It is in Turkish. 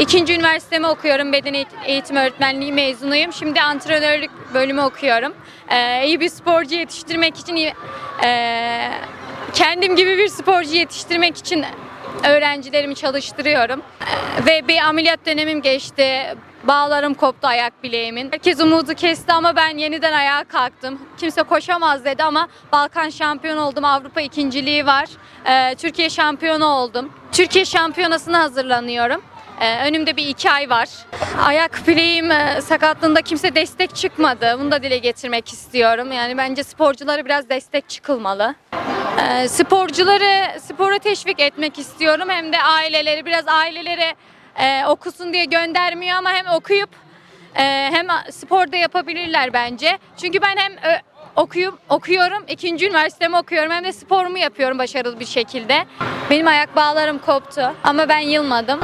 İkinci üniversitemi okuyorum. Beden eğit- eğitimi öğretmenliği mezunuyum. Şimdi antrenörlük bölümü okuyorum. Ee, iyi bir sporcu yetiştirmek için, ee, kendim gibi bir sporcu yetiştirmek için öğrencilerimi çalıştırıyorum. Ee, ve bir ameliyat dönemim geçti. Bağlarım koptu ayak bileğimin. Herkes umudu kesti ama ben yeniden ayağa kalktım. Kimse koşamaz dedi ama Balkan şampiyonu oldum. Avrupa ikinciliği var. Ee, Türkiye şampiyonu oldum. Türkiye şampiyonasına hazırlanıyorum. Ee, önümde bir iki ay var. Ayak bileğim e, sakatlığında kimse destek çıkmadı. Bunu da dile getirmek istiyorum. Yani bence sporculara biraz destek çıkılmalı. Ee, sporcuları spora teşvik etmek istiyorum. Hem de aileleri biraz ailelere okusun diye göndermiyor ama hem okuyup e, hem sporda yapabilirler bence. Çünkü ben hem okuyup okuyorum, ikinci üniversitemi okuyorum hem de sporumu yapıyorum başarılı bir şekilde. Benim ayak bağlarım koptu ama ben yılmadım.